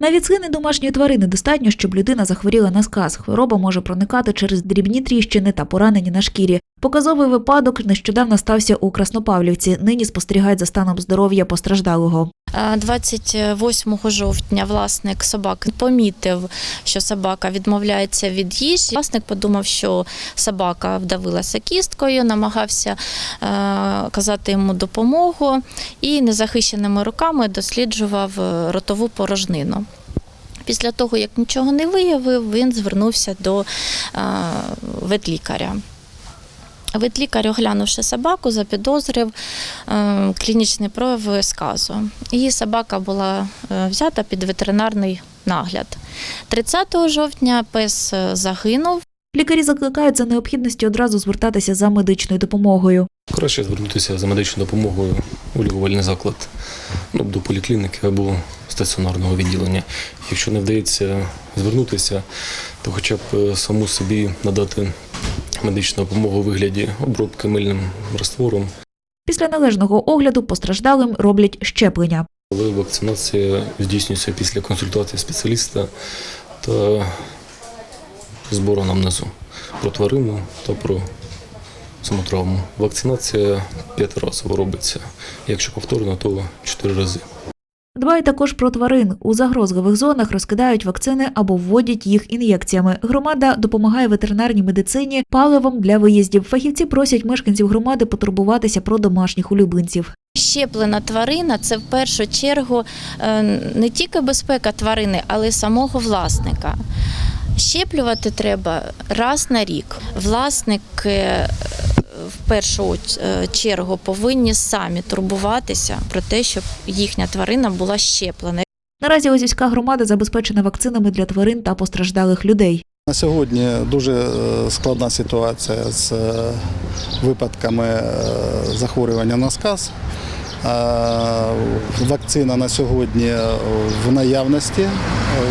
Навіть схини домашньої тварини достатньо, щоб людина захворіла на сказ. Хвороба може проникати через дрібні тріщини та поранення на шкірі. Показовий випадок нещодавно стався у Краснопавлівці. Нині спостерігають за станом здоров'я постраждалого. Е, 28 жовтня власник собаки помітив, що собака відмовляється від їжі. Власник подумав, що собака вдавилася кісткою, намагався е, казати йому допомогу і незахищеними руками досліджував е, ротову порожнину. Після того, як нічого не виявив, він звернувся до е, ветлікаря. Ветлікар, оглянувши собаку, запідозрив е, клінічний прояв сказу. Її собака була е, взята під ветеринарний нагляд. 30 жовтня пес е, загинув. Лікарі закликають за необхідності одразу звертатися за медичною допомогою. Краще звернутися за медичною допомогою у лікувальний заклад, ну, до поліклініки або стаціонарного відділення. Якщо не вдається звернутися, то хоча б саму собі надати медичну допомогу у вигляді обробки мильним раствором. Після належного огляду постраждалим роблять щеплення. Але вакцинація здійснюється після консультації спеціаліста та збору анамнезу про тварину та про саму травму. Вакцинація п'ятиразово робиться. Якщо повторно, то чотири рази. Дбають також про тварин. У загрозливих зонах розкидають вакцини або вводять їх ін'єкціями. Громада допомагає ветеринарній медицині паливом для виїздів. Фахівці просять мешканців громади потурбуватися про домашніх улюбленців. Щеплена тварина це в першу чергу е, не тільки безпека тварини, але й самого власника. Щеплювати треба раз на рік. Власники е, в першу е, чергу повинні самі турбуватися про те, щоб їхня тварина була щеплена. Наразі Озівська громада забезпечена вакцинами для тварин та постраждалих людей. На сьогодні дуже е, складна ситуація з е, випадками захворювання на сказ. Е, Вакцина на сьогодні в наявності е,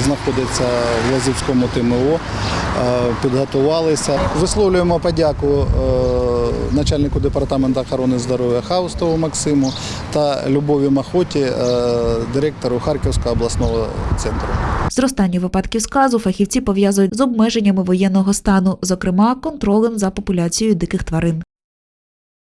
знаходиться в Лазівському ТМО. Е, Підготувалися. Висловлюємо подяку е, начальнику департаменту охорони здоров'я Хаустову Максиму та Любові Махоті, е, директору Харківського обласного центру. Зростання випадків сказу фахівці пов'язують з обмеженнями воєнного стану, зокрема контролем за популяцією диких тварин.